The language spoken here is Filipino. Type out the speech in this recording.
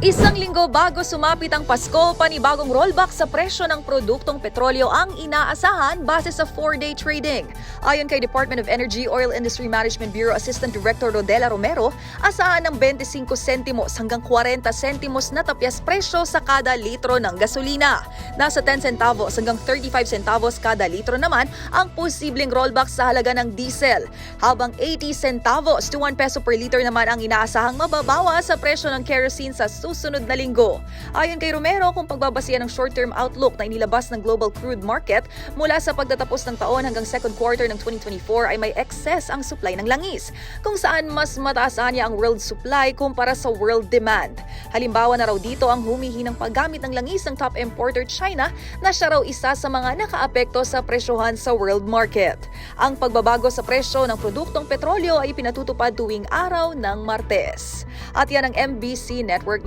Isang linggo bago sumapit ang Pasko, panibagong rollback sa presyo ng produktong petrolyo ang inaasahan base sa 4-day trading. Ayon kay Department of Energy Oil Industry Management Bureau Assistant Director Rodela Romero, asahan ng 25 sentimos hanggang 40 sentimos na tapyas presyo sa kada litro ng gasolina. Nasa 10 centavos hanggang 35 centavos kada litro naman ang posibleng rollback sa halaga ng diesel, habang 80 centavos to 1 peso per liter naman ang inaasahang mababawa sa presyo ng kerosene sa susunod na linggo. Ayon kay Romero, kung pagbabasihan ng short-term outlook na inilabas ng global crude market mula sa pagtatapos ng taon hanggang second quarter ng 2024 ay may excess ang supply ng langis, kung saan mas mataas niya ang world supply kumpara sa world demand. Halimbawa na raw dito ang humihinang paggamit ng langis ng top importer China na siya raw isa sa mga nakaapekto sa presyohan sa world market. Ang pagbabago sa presyo ng produktong petrolyo ay pinatutupad tuwing araw ng Martes. At yan ang MBC Network